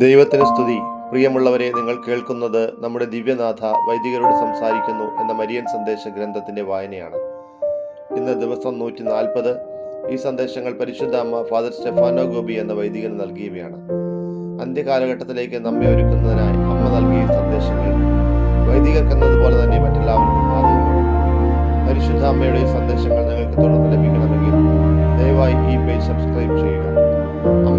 ദൈവത്തിന് സ്തുതി. പ്രിയമുള്ളവരെ നിങ്ങൾ കേൾക്കുന്നത് നമ്മുടെ ദിവ്യനാഥ വൈദികരോട് സംസാരിക്കുന്നു എന്ന മരിയൻ സന്ദേശ ഗ്രന്ഥത്തിന്റെ വായനയാണ്. ഇന്ന് ദിവസം നൂറ്റി നാൽപ്പത് ഈ സന്ദേശങ്ങൾ പരിശുദ്ധ അമ്മ ഫാദർ സ്റ്റെഫാനോ ഗോപി എന്ന വൈദികന് നൽകിയവയാണ്. അന്ത്യകാലഘട്ടത്തിലേക്ക് നമ്മെ ഒരുക്കുന്നതിനായി അമ്മ നൽകിയ സന്ദേശങ്ങൾ വൈദികർക്കെന്നതുപോലെ തന്നെ മറ്റെല്ലാവർക്കും പരിശുദ്ധ അമ്മയുടെ സന്ദേശങ്ങൾ നിങ്ങൾക്ക് തുടർന്ന് ലഭിക്കണമെങ്കിൽ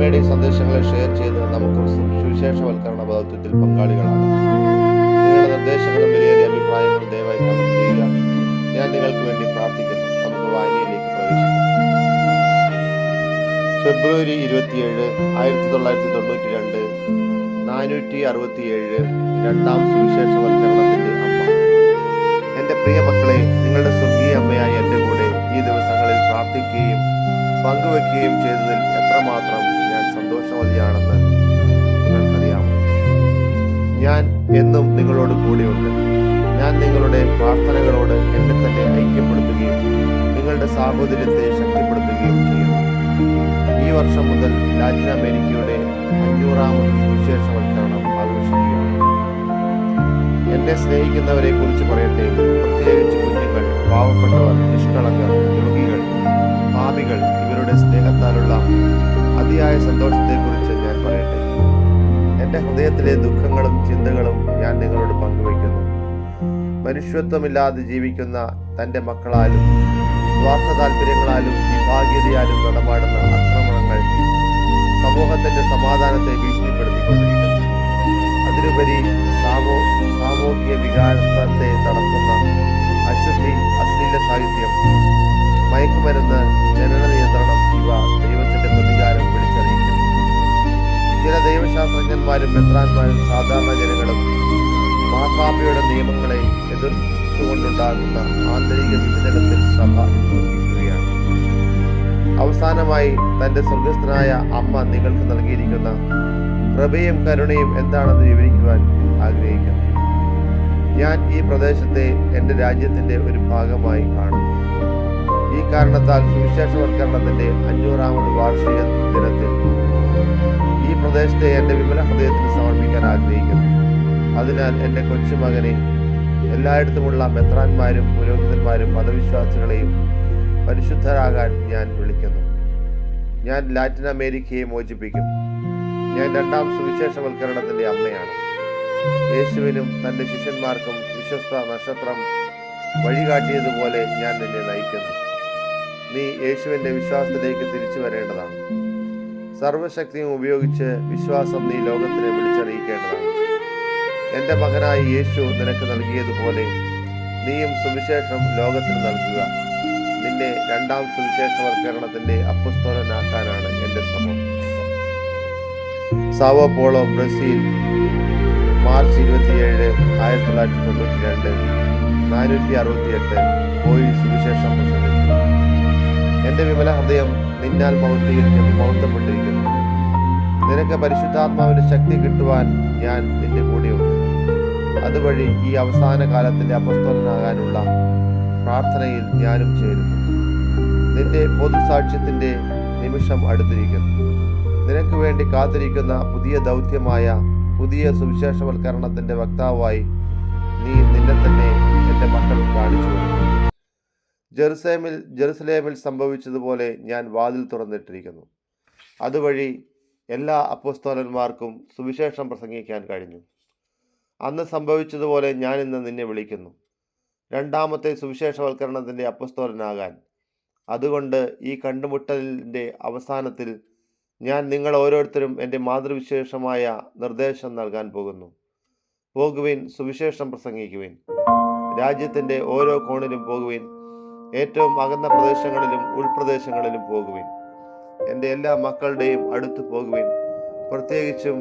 അമ്മയുടെ സന്ദേശങ്ങളെ ഷെയർ ചെയ്ത് നമുക്ക് സുവിശേഷവൽക്കരണ പദത്വത്തിൽ പങ്കാളികളാണ് നിങ്ങളുടെ നിർദ്ദേശങ്ങളും വിലയേറിയ അഭിപ്രായങ്ങളും ദയവായി കമന്റ് ചെയ്യുക. ഞാൻ നിങ്ങൾക്ക് വേണ്ടി പ്രാർത്ഥിക്കുന്നു. നമുക്ക് വായനയിലേക്ക് പ്രവേശിക്കാം. ഫെബ്രുവരി ഇരുപത്തിയേഴ് ആയിരത്തി തൊള്ളായിരത്തി തൊണ്ണൂറ്റി രണ്ട് നാനൂറ്റി അറുപത്തിയേഴ് രണ്ടാം സുവിശേഷവൽക്കരണത്തിന്റെ അമ്മ. എന്റെ പ്രിയ മക്കളെ നിങ്ങളുടെ സ്വർഗീയ അമ്മയായ എന്റെ കൂടെ ഈ ദിവസങ്ങളിൽ പ്രാർത്ഥിക്കുകയും പങ്കുവെക്കുകയും ചെയ്തതിൽ എത്രമാത്രം ഞാൻ എന്നും നിങ്ങളോട് കൂടെയുണ്ട്. ഞാൻ നിങ്ങളുടെ പ്രാർത്ഥനകളോട് എന്നെ തന്നെ ഐക്യപ്പെടുത്തുകയും നിങ്ങളുടെ സാഹോദര്യത്തെ ശക്തിപ്പെടുത്തുകയും ചെയ്യുന്നു. ഈ വർഷം മുതൽ ലാറ്റിൻ അമേരിക്കയുടെ അഞ്ഞൂറാമത് സുവിശേഷവൽക്കരണം ആഘോഷിക്കുകയാണ്. എന്നെ സ്നേഹിക്കുന്നവരെ കുറിച്ച് പറയട്ടെ. പ്രത്യേകിച്ച് കുഞ്ഞുങ്ങൾ പാവപ്പെട്ടവർ നിഷ്കളങ്കർ രോഗികൾ പാപികൾ ഇവരുടെ സ്നേഹത്താലുള്ള അതിയായ സന്തോഷത്തെക്കുറിച്ച് ഞാൻ പറയട്ടെ. എന്റെ ഹൃദയത്തിലെ ദുഃഖങ്ങളും ചിന്തകളും ഞാൻ നിങ്ങളോട് പങ്കുവയ്ക്കുന്നു. മനുഷ്യത്വമില്ലാതെ ജീവിക്കുന്ന തന്റെ മക്കളാലും സ്വാർത്ഥ താല്പര്യങ്ങളാലും വിഭാഗീയതയാലും നടപാടുന്ന ആക്രമണങ്ങൾ സമൂഹത്തിന്റെ സമാധാനത്തെ ഭീഷണിപ്പെടുത്തിക്കൊണ്ടിരിക്കുന്നു. അതിലുപരി സാമൂ സാമൂഹിക വികാസത്തെ തടക്കുന്ന അശുദ്ധി അശ്ലീല സാഹിത്യം മയക്കുമരുന്ന് ജനന നിയന്ത്രണം ഇവ ചില ദൈവശാസ്ത്രജ്ഞന്മാരും മെത്രാന്മാരും സാധാരണ ജനങ്ങളും മാർപ്പാപ്പയുടെ നിയമങ്ങളെ എതിർത്തുകൊണ്ടുണ്ടാകുന്ന ആന്തരിക വിഭജനത്തിൽ സഭ അനുഭവിക്കുകയാണ് അവസാനമായി തന്റെ സ്വർഗസ്ഥനായ അമ്മ നിങ്ങൾക്ക് നൽകിയിരിക്കുന്ന കൃപയും കരുണയും എന്താണെന്ന് വിവരിക്കുവാൻ ആഗ്രഹിക്കുന്നു. ഞാൻ ഈ പ്രദേശത്തെ എന്റെ രാജ്യത്തിന്റെ ഒരു ഭാഗമായി കാണുന്നു ഈ കാരണത്താൽ സുവിശേഷവൽക്കരണത്തിന്റെ അഞ്ഞൂറാമത് വാർഷിക ദിനത്തിൽ പ്രദേശത്തെ എന്റെ വിമല ഹൃദയത്തിന് സമർപ്പിക്കാൻ ആഗ്രഹിക്കുന്നു. അതിനാൽ എന്റെ കൊച്ചുമകനെ എല്ലായിടത്തുമുള്ള മെത്രാന്മാരും പുരോഹിതന്മാരും മതവിശ്വാസികളെയും പരിശുദ്ധരാകാൻ ഞാൻ വിളിക്കുന്നു. ഞാൻ ലാറ്റിൻ അമേരിക്കയെ മോചിപ്പിക്കും. ഞാൻ രണ്ടാം സുവിശേഷവൽക്കരണത്തിന്റെ അമ്മയാണ്. യേശുവിനും തന്റെ ശിഷ്യന്മാർക്കും വിശ്വസ്ത നക്ഷത്രം വഴികാട്ടിയതുപോലെ ഞാൻ നിന്നെ നയിക്കുന്നു. നീ യേശുവിന്റെ വിശ്വാസത്തിലേക്ക് തിരിച്ചു വരേണ്ടതാണ് സർവശക്തിയും ഉപയോഗിച്ച് വിശ്വാസം നീ ലോകത്തിനെ വിളിച്ചറിയിക്കേണ്ടതാണ്. എന്റെ മകനായി യേശു നിനക്ക് നൽകിയതുപോലെ നീയും സുവിശേഷം ലോകത്തിന് നൽകുക. നിന്നെ രണ്ടാം സുവിശേഷവൽക്കരണത്തിന്റെ അപ്പസ്തോലനാക്കാനാണ് എന്റെ ശ്രമം. സാവോ പോളോ ബ്രസീൽ മാർച്ച് ഇരുപത്തിയേഴ് ആയിരത്തി തൊള്ളായിരത്തി തൊണ്ണൂറ്റി രണ്ട് നാനൂറ്റി അറുപത്തിയെട്ട് പോയി സുവിശേഷം പ്രസംഗിച്ചു. എന്റെ വിമല ഹൃദയം നിന്നാൽ മൗത്തീകരിക്കും മൗത്തപ്പെട്ടിരിക്കുന്നു നിനക്ക് പരിശുദ്ധാത്മാവിന്റെ ശക്തി കിട്ടുവാൻ ഞാൻ നിന്റെ കൂടെയുണ്ട്. അതുവഴി ഈ അവസാന കാലത്തിന്റെ അപസ്തോലനാകാനുള്ള പ്രാർത്ഥനയിൽ ഞാനും ചേരുന്നു. നിന്റെ പൊതുസാക്ഷ്യത്തിന്റെ നിമിഷം അടുത്തിരിക്കുന്നു. നിനക്ക് വേണ്ടി കാത്തിരിക്കുന്ന പുതിയ ദൗത്യമായ പുതിയ സുവിശേഷവൽക്കരണത്തിന്റെ വക്താവായി നീ നിന്നെ തന്നെ എന്റെ മക്കൾ കാണിച്ചു ജെറുസലേമിൽ ജെറുസലേമിൽ സംഭവിച്ചതുപോലെ ഞാൻ വാതിൽ തുറന്നിട്ടിരിക്കുന്നു. അതുവഴി എല്ലാ അപ്പോസ്തോലന്മാർക്കും സുവിശേഷം പ്രസംഗിക്കാൻ കഴിഞ്ഞു. അന്ന് സംഭവിച്ചതുപോലെ ഞാൻ ഇന്ന് നിന്നെ വിളിക്കുന്നു. രണ്ടാമത്തെ സുവിശേഷവൽക്കരണത്തിന്റെ അപ്പസ്തോലനാകാൻ. അതുകൊണ്ട് ഈ കണ്ടുമുട്ടലിന്റെ അവസാനത്തിൽ ഞാൻ നിങ്ങൾ ഓരോരുത്തരും എന്റെ മാതൃവിശേഷമായ നിർദ്ദേശം നൽകാൻ പോകുന്നു. പോകുവിൻ സുവിശേഷം പ്രസംഗിക്കുവിൻ. രാജ്യത്തിന്റെ ഓരോ കോണിലും പോകുവിൻ. ഏറ്റവും അകന്ന പ്രദേശങ്ങളിലും ഉൾപ്രദേശങ്ങളിലും പോകുവിൻ. എന്റെ എല്ലാ മക്കളുടെയും അടുത്ത് പോകുവിൻ. പ്രത്യേകിച്ചും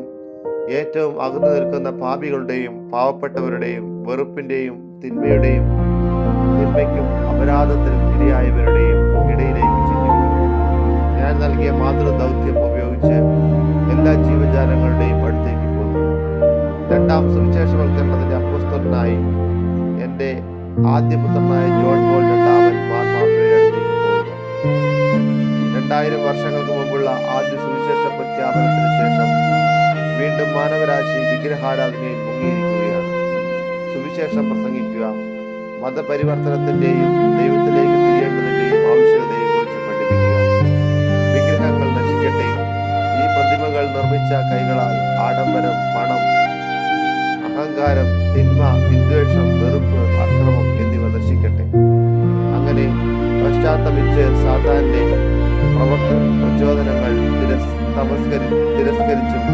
ഏറ്റവും അകന്നു നിൽക്കുന്ന പാപികളുടെയും പാവപ്പെട്ടവരുടെയും വെറുപ്പിന്റെയും തിന്മയുടെയും തിന്മയ്ക്കും അപരാധത്തിനും ഇരയായവരുടെയും ഇടയിലേക്ക് ചിന്തിക്കും ഞാൻ നൽകിയ മാതൃദൗത്യം ഉപയോഗിച്ച് എല്ലാ ജീവജാലങ്ങളുടെയും അടുത്തേക്ക് പോകും രണ്ടാം സുവിശേഷവൽക്കരണത്തിന്റെ അപ്പുസ്തനായി എന്റെ ആദ്യപുത്രനായ ജോൺ പോൾ രണ്ടായിരം വർഷങ്ങൾക്ക് മുമ്പുള്ള ആദ്യ സുവിശേഷ പ്രഖ്യാപനത്തിന് ശേഷം വീണ്ടും മാനവരാശി വിഗ്രഹാരാധനയിൽ മുങ്ങിയിരിക്കുകയാണ്. സുവിശേഷം പ്രസംഗിക്കുക മതപരിവർത്തനത്തിന്റെയും ദൈവത്തിലേക്ക് തിരിയേണ്ടതിന്റെയും ആവശ്യകതയെ കുറിച്ച് പഠിപ്പിക്കുക. വിഗ്രഹങ്ങൾ നശിക്കട്ടെ. ഈ പ്രതിമകൾ നിർമ്മിച്ച കൈകളാൽ ആഡംബരം പണം അഹങ്കാരം തിന്മ വിദ്വേഷം വെറുപ്പ് അക്രമം എന്നിവ നശിക്കട്ടെ. അങ്ങനെ പശ്ചാത്തപിച്ച് സാത്താന്റെ പ്രവർത്ത പ്രചോദനങ്ങൾ തിരസ് തമസ്കരി തിരസ്കരിച്ചും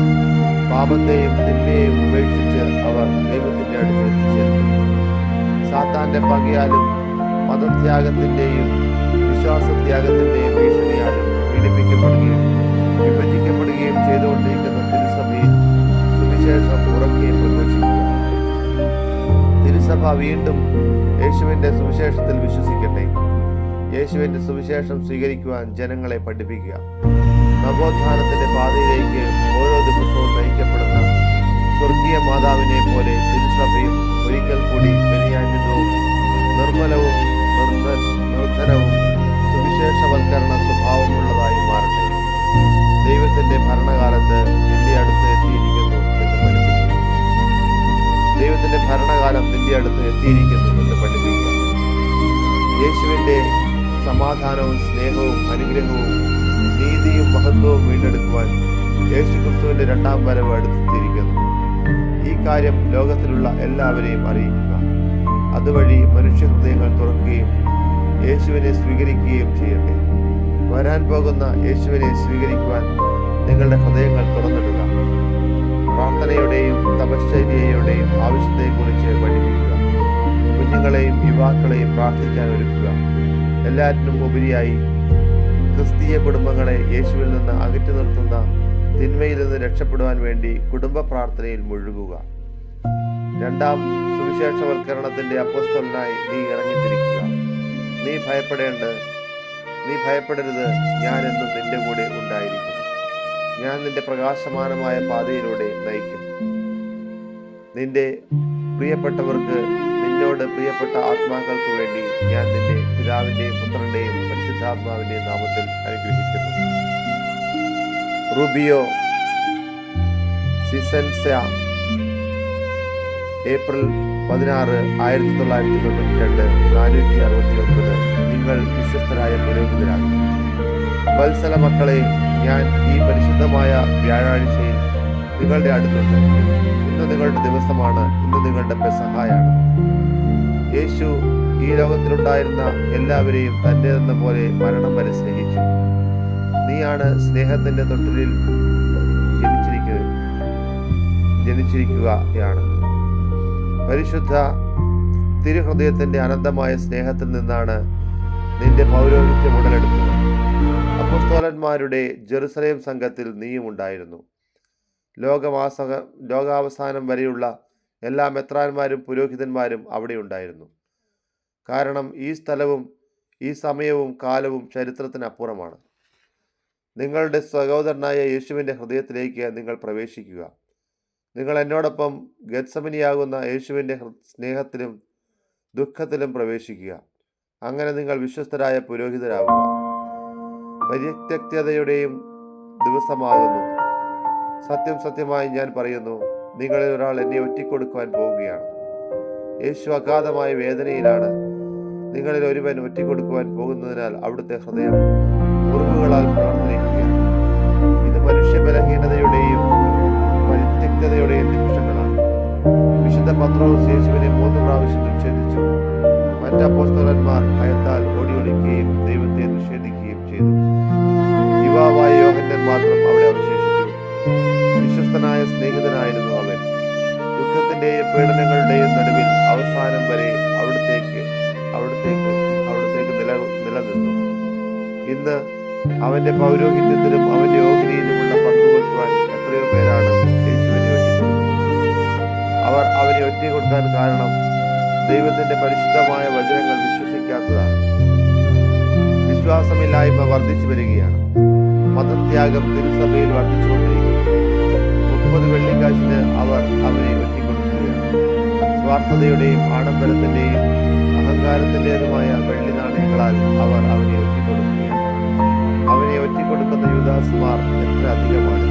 പാപത്തെയും തിന്മയെയും ഉപേക്ഷിച്ച് അവർ ദൈവത്തിന്റെ അടുത്ത് എത്തിച്ചേർന്നു. സാത്താന്റെ പകയാലും മതത്യാഗത്തിന്റെയും വിശ്വാസത്യാഗത്തിന്റെയും ഭീഷണിയാലും പീഡിപ്പിക്കപ്പെടുകയും വിഭജിക്കപ്പെടുകയും ചെയ്തുകൊണ്ടിരിക്കുന്ന തിരുസഭയിൽ സുവിശേഷം ഉറക്കുകയും പ്രഘോഷിക്കുക തിരുസഭ വീണ്ടും യേശുവിന്റെ സുവിശേഷത്തിൽ വിശ്വസിക്കട്ടെ. യേശുവിന്റെ സുവിശേഷം സ്വീകരിക്കുവാൻ ജനങ്ങളെ പഠിപ്പിക്കുക. നവോത്ഥാനത്തിന്റെ പാതയിലേക്ക് ഓരോ ദിവസവും നയിക്കപ്പെടുന്ന സ്വർഗീയ മാതാവിനെ പോലെ തിരുസഭയും ഒരിക്കൽ കൂടി ബലിയാന്യതവും നിർമ്മലവും നിർദ്ധ നിർദ്ധനവും സുവിശേഷവൽക്കരണ സ്വഭാവമുള്ളതായി മാറട്ടെ. ദൈവത്തിന്റെ ഭരണകാലത്ത് അടുത്ത് പഠിപ്പിക്കുക യേശുവിന്റെ സമാധാനവും സ്നേഹവും അനുഗ്രഹവും നീതിയും മഹത്വവും വീണ്ടെടുക്കുവാൻ യേശു ക്രിസ്തുവിന്റെ രണ്ടാം വരവ് അടുത്തിരിക്കുന്നു. ഈ കാര്യം ലോകത്തിലുള്ള എല്ലാവരെയും അറിയിക്കുക. അതുവഴി മനുഷ്യഹൃദയങ്ങൾ തുറക്കുകയും യേശുവിനെ സ്വീകരിക്കുകയും ചെയ്യട്ടെ. വരാൻ പോകുന്ന യേശുവിനെ സ്വീകരിക്കുവാൻ നിങ്ങളുടെ ഹൃദയങ്ങൾ തുറന്നിടുക. പ്രാർത്ഥനയുടെയും തപശ്ചര്യയുടെയും ആവശ്യത്തെക്കുറിച്ച് പഠിപ്പിക്കുക. കുഞ്ഞുങ്ങളെയും യുവാക്കളെയും പ്രാർത്ഥിക്കാൻ ഒരുക്കുക. എല്ലാറ്റിനും ഉപരിയായി ക്രിസ്തീയ കുടുംബങ്ങളെ യേശുവിൽ നിന്ന് അകറ്റി നിർത്തുന്ന തിന്മയിൽ നിന്ന് രക്ഷപ്പെടുവാൻ വേണ്ടി കുടുംബ പ്രാർത്ഥനയിൽ മുഴുകുക. രണ്ടാം സുവിശേഷവൽക്കരണത്തിന്റെ അപ്പോസ്തലനായി നീ ഇറങ്ങിത്തിരിക്കുക. നീ ഭയപ്പെടേണ്ട നീ ഭയപ്പെടരുത്. ഞാൻ എന്നും നിന്റെ കൂടെ ഉണ്ടായിരിക്കും. ഞാൻ നിന്റെ പ്രകാശമാനമായ പാതയിലൂടെ നയിക്കും. നിന്റെ പ്രിയപ്പെട്ടവർക്ക് നിന്നോട് പ്രിയപ്പെട്ട ആത്മാക്കൾക്ക് വേണ്ടി ഞാൻ നിന്റെ പിതാവിന്റെയും പുത്രന്റെയും പരിശുദ്ധാത്മാവിന്റെയും നാമത്തിൽ അനുഗ്രഹിക്കുന്നു. റുബിയോ സിസൻസ ഏപ്രിൽ പതിനാറ് ആയിരത്തി തൊള്ളായിരത്തി തൊണ്ണൂറ്റി രണ്ട് നാനൂറ്റി അറുപത്തി ഒൻപത് നിങ്ങൾ വിശ്വസ്തരായ പുരോഹിതരാണ്. വത്സല മക്കളെ ഞാൻ ഈ പരിശുദ്ധമായ വ്യാഴാഴ്ചയിൽ നിങ്ങളുടെ അടുത്തുണ്ട്. ഇന്ന് നിങ്ങളുടെ ദിവസമാണ് ഇന്ന് നിങ്ങളുടെ പെസഹായാണ്. യേശു ഈ ലോകത്തിലുണ്ടായിരുന്ന എല്ലാവരെയും തന്റെതെന്ന പോലെ മരണം വരെ സ്നേഹിച്ചു. നീയാണ് സ്നേഹത്തിന്റെ തൊട്ടിലിൽ ജനിച്ചിരിക്കുക ജനിച്ചിരിക്കുകയാണ്. പരിശുദ്ധ തിരുഹൃദയത്തിന്റെ അനന്തമായ സ്നേഹത്തിൽ നിന്നാണ് നിന്റെ പൗരോഹിത്യം ഉടലെടുത്തത്. അപ്പസ്തോലന്മാരുടെ ജെറുസലേം സംഘത്തിൽ നീയും ഉണ്ടായിരുന്നു ലോകാവസാനം വരെയുള്ള എല്ലാ മെത്രാന്മാരും പുരോഹിതന്മാരും അവിടെ ഉണ്ടായിരുന്നു. കാരണം ഈ സ്ഥലവും ഈ സമയവും കാലവും ചരിത്രത്തിനപ്പുറമാണ്. നിങ്ങളുടെ സഹോദരനായ യേശുവിന്റെ ഹൃദയത്തിലേക്ക് നിങ്ങൾ പ്രവേശിക്കുക. നിങ്ങൾ എന്നോടൊപ്പം ഗത്സമനിയാകുന്ന യേശുവിന്റെ സ്നേഹത്തിലും ദുഃഖത്തിലും പ്രവേശിക്കുക. അങ്ങനെ നിങ്ങൾ വിശ്വസ്തരായ പുരോഹിതരാകുക. പരിത്യക്തതയുടെയും ദിവസമാകുന്നു. സത്യം സത്യമായി ഞാൻ പറയുന്നു നിങ്ങളിൽ ഒരാൾ എന്നെ ഒറ്റിക്കൊടുക്കുവാൻ പോവുകയാണ്. യേശു അഗാധമായ വേദനയിലാണ് നിങ്ങളിൽ ഒരുവൻ ഒറ്റിക്കൊടുക്കുവാൻ പോകുന്നതിനാൽ അവിടുത്തെ ഹൃദയം മുറിവുകളാൽ പ്രാർത്ഥനയ്ക്കുകയാണ്. ഇത് മനുഷ്യ ബലഹീനതയുടെയും പരിത്യക്തതയുടെയും നിമിഷങ്ങളാണ്. വിശുദ്ധ പത്രോസ് യേശുവിനെ മൂന്ന് പ്രാവശ്യം നിഷേധിച്ചു. മറ്റ് അപ്പോസ്തലന്മാർ ഭയത്താൽ ഓടി ഒളിക്കുകയും ദൈവത്തെ നിഷേധിക്കുകയും ചെയ്തു. യുവാവായ യോഹന്നൻ മാത്രം അവിടെ അവശേഷിച്ചു. വിശ്വസ്തനായ സ്നേഹിതനായിരുന്നു അവൻ. ദുഃഖത്തിന്റെയും പീഡനങ്ങളുടെയും നടുവിൽ അവസാനം വരെ അവിടത്തേക്ക് അവിടത്തേക്ക് അവിടത്തേക്ക് നില നിലനിന്നു. ഇന്ന് അവന്റെ പൗരോഹിത്യത്തിലും അവന്റെ ഓഹരിയിലുമുള്ള പങ്കുവയ്ക്കുവാൻ എത്രയോ പേരാണ് യേശുവിനെ അവരെ അവർ കൊടുക്കാൻ കാരണം ദൈവത്തിന്റെ പരിശുദ്ധമായ വചനങ്ങൾ വിശ്വസിക്കാത്തതാണ്. വിശ്വാസമില്ലായ്മ വർദ്ധിച്ചു വരികയാണ്. മതത്യാഗം തിരുസഭയിൽ വർദ്ധിച്ചുകൊണ്ടിരിക്കുന്നു. മുപ്പത് വെള്ളിക്കാശിന് അവർ അവനെ ഒറ്റിക്കൊടുക്കുകയാണ്. സ്വാർത്ഥതയുടെയും ആഡംബരത്തിന്റെയും അഹങ്കാരത്തിന്റെതുമായ വെള്ളി നാണയങ്ങളാൽ അവർ അവനെ ഒറ്റിക്കൊടുക്കുകയാണ്. അവനെ ഒറ്റിക്കൊടുക്കുന്ന യുദാസുമാർ എത്ര അധികമാണ്?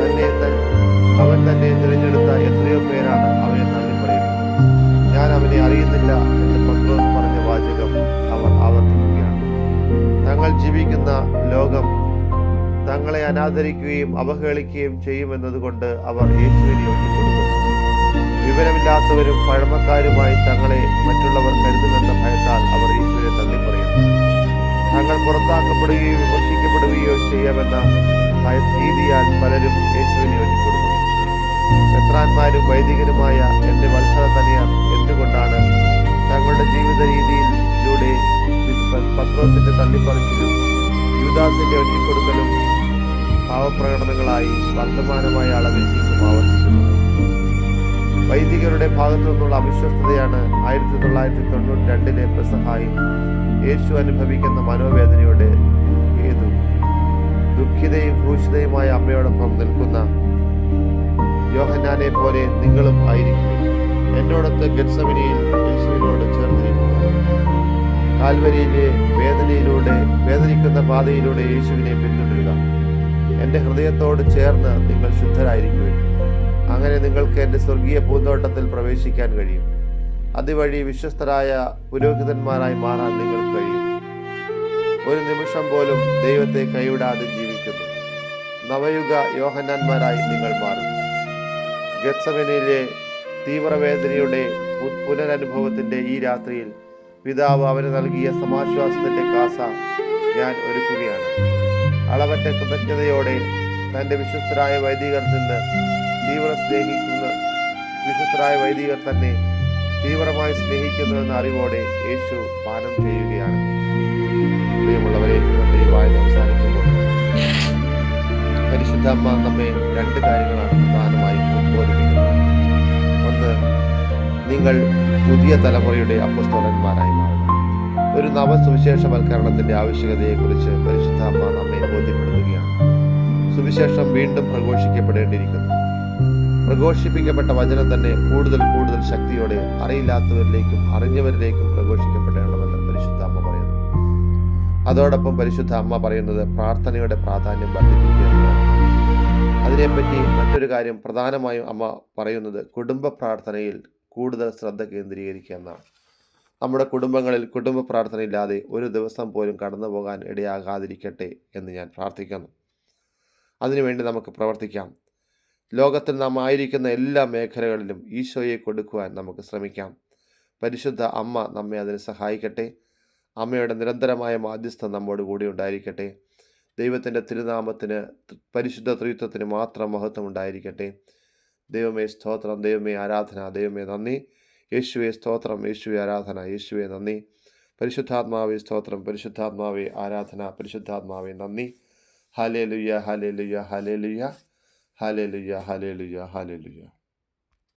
തന്നെ അവൻ തന്നെ തിരഞ്ഞെടുത്ത എത്രയോ പേരാണ് അവനെ തള്ളിപ്പറയുന്നത്. ഞാൻ അവനെ അറിയുന്നില്ല എന്ന് പത്രോസ് പറഞ്ഞ വാചകം അവർ ആവർത്തിക്കുകയാണ്. തങ്ങൾ ജീവിക്കുന്ന ലോകം തങ്ങളെ അനാദരിക്കുകയും അവഹേളിക്കുകയും ചെയ്യുമെന്നതുകൊണ്ട് അവർ യേശുവിനെ ഒറ്റിക്കൊടുക്കുന്നു വിവരമില്ലാത്തവരും പഴമക്കാരുമായി തങ്ങളെ മറ്റുള്ളവർ കരുതുമെന്ന ഭയത്താൽ അവർ യേശുവിനെ തള്ളിപ്പറയുന്നു. തങ്ങൾ പുറത്താക്കപ്പെടുകയോ വിമർശിക്കപ്പെടുകയോ ചെയ്യാമെന്ന ഭയഭീതിയാൽ പലരും യേശുവിനെ ഒറ്റിക്കൊടുക്കുന്നു. മെത്രാന്മാരും വൈദികരുമായ എന്റെ മത്സര തനിയാർ എന്തുകൊണ്ടാണ് തങ്ങളുടെ ജീവിത രീതിയിലൂടെ പത്രോസിന്റെ തള്ളിപ്പറിച്ചിലും യുദാസിന്റെ ഒറ്റിക്കൊടുക്കലും ഭാവപ്രകടനങ്ങളായി വർത്തമാനമായ അളവിൽ ഇന്നും ആവർത്തിക്കുന്നു. വൈദികരുടെ ഭാഗത്തു നിന്നുള്ള അവിശ്വസ്തതയാണ് ആയിരത്തി തൊള്ളായിരത്തി തൊണ്ണൂറ്റി രണ്ടിലെ പെസഹായിൽ യേശു അനുഭവിക്കുന്ന മനോവേദനയുടെ ഏതു ദുഃഖിതയും ക്രൂശിതയുമായ അമ്മയോടൊപ്പം നിൽക്കുന്ന യോഹന്നാനെ പോലെ നിങ്ങളും ആയിരിക്കും. എന്നോടൊത്ത് ഗത്സമിനിയിൽ യേശുവിനോട് ചേർന്നിരിക്കുന്നു. കാൽവരിയിലെ വേദനയിലൂടെ വേദനിക്കുന്ന പാതയിലൂടെ യേശുവിനെ പിന്തുടരുക. എന്റെ ഹൃദയത്തോട് ചേർന്ന് നിങ്ങൾ ശുദ്ധരായിരിക്കുവിൻ. അങ്ങനെ നിങ്ങൾക്ക് എന്റെ സ്വർഗീയ പൂന്തോട്ടത്തിൽ പ്രവേശിക്കാൻ കഴിയും. അതുവഴി വിശ്വസ്തരായ പുരോഹിതന്മാരായി മാറാൻ നിങ്ങൾക്ക് കഴിയും. ഒരു നിമിഷം പോലും ദൈവത്തെ കൈവിടാതെ ജീവിക്കുന്നു. നവയുഗ യോഹന്നാന്മാരായി നിങ്ങൾ മാറും. ഗത്സമനിലെ തീവ്രവേദനയുടെ പുനരനുഭവത്തിന്റെ ഈ രാത്രിയിൽ പിതാവ് അവന് നൽകിയ സമാശ്വാസത്തിന്റെ കാസ ഞാൻ ഒരുക്കുകയാണ് അളവറ്റ കൃതജ്ഞതയോടെ തന്റെ വിശ്വസ്തരായ വൈദികർ നിന്ന് തീവ്ര സ്നേഹിക്കുന്ന വിശ്വസ്തരായ വൈദികർ തന്നെ തീവ്രമായി സ്നേഹിക്കുന്നുവെന്ന അറിവോടെ യേശു പാനം ചെയ്യുകയാണ്. പ്രിയമുള്ളവരെ ഇന്നത്തെ ഈ അവസാനിക്കുമ്പോൾ പരിശുദ്ധ അമ്മ നമ്മെ രണ്ട് കാര്യങ്ങളാണ് പ്രധാനമായും ഒന്ന് നിങ്ങൾ പുതിയ തലമുറയുടെ അപ്പസ്തോലന്മാരായി മാറുക ഒരു നവസുവിശേഷവൽക്കരണത്തിന്റെ ആവശ്യകതയെക്കുറിച്ച് പരിശുദ്ധ അമ്മ നമ്മെ ബോധ്യപ്പെടുത്തുകയാണ്. സുവിശേഷം വീണ്ടും പ്രഘോഷിക്കപ്പെടേണ്ടിയിരിക്കുന്നു. പ്രഘോഷിപ്പിക്കപ്പെട്ട വചനം തന്നെ കൂടുതൽ കൂടുതൽ ശക്തിയോടെ അറിയില്ലാത്തവരിലേക്കും അറിഞ്ഞവരിലേക്കും പ്രഘോഷിക്കപ്പെടേണമെന്ന് പരിശുദ്ധ അമ്മ പറയുന്നു. അതോടൊപ്പം പരിശുദ്ധ അമ്മ പറയുന്നത് പ്രാർത്ഥനയുടെ പ്രാധാന്യം വർദ്ധിപ്പിക്കുകയാണ്. അതിനെപ്പറ്റി മറ്റൊരു കാര്യം പ്രധാനമായും അമ്മ പറയുന്നത് കുടുംബ പ്രാർത്ഥനയിൽ കൂടുതൽ ശ്രദ്ധ കേന്ദ്രീകരിക്കുക എന്നാണ്. നമ്മുടെ കുടുംബങ്ങളിൽ കുടുംബ പ്രാർത്ഥനയില്ലാതെ ഒരു ദിവസം പോലും കടന്നു പോകാൻ ഇടയാകാതിരിക്കട്ടെ എന്ന് ഞാൻ പ്രാർത്ഥിക്കുന്നു. അതിനുവേണ്ടി നമുക്ക് പ്രവർത്തിക്കാം. ലോകത്തിൽ നാം ആയിരിക്കുന്ന എല്ലാ മേഖലകളിലും ഈശോയെ കൊടുക്കുവാൻ നമുക്ക് ശ്രമിക്കാം. പരിശുദ്ധ അമ്മ നമ്മെ അതിന് സഹായിക്കട്ടെ. അമ്മയുടെ നിരന്തരമായ മാധ്യസ്ഥം നമ്മോട് കൂടി ഉണ്ടായിരിക്കട്ടെ. ദൈവത്തിന്റെ തിരുനാമത്തിന് പരിശുദ്ധ ത്രിത്വത്തിന് മാത്രം മഹത്വം ഉണ്ടായിരിക്കട്ടെ. ദൈവമേ സ്തോത്രം ദൈവമേ ആരാധന ദൈവമേ നന്ദി. യേശുവെ സ്തോത്രം. യേശുവെ ആരാധന. യേശുവെ നന്ദി. പരിശുദ്ധാത്മാവെ സ്തോത്രം. പരിശുദ്ധാത്മാവെ ആരാധന. പരിശുദ്ധാത്മാവെ നന്ദി. ഹാലേ ലുയ്യ ഹാലേ ലുയ്യ ഹാലേ ലുയ്യ ഹാലേ ലുയ്യ ഹാലേ ലുയ്യ ഹാലേ ലുയ്യ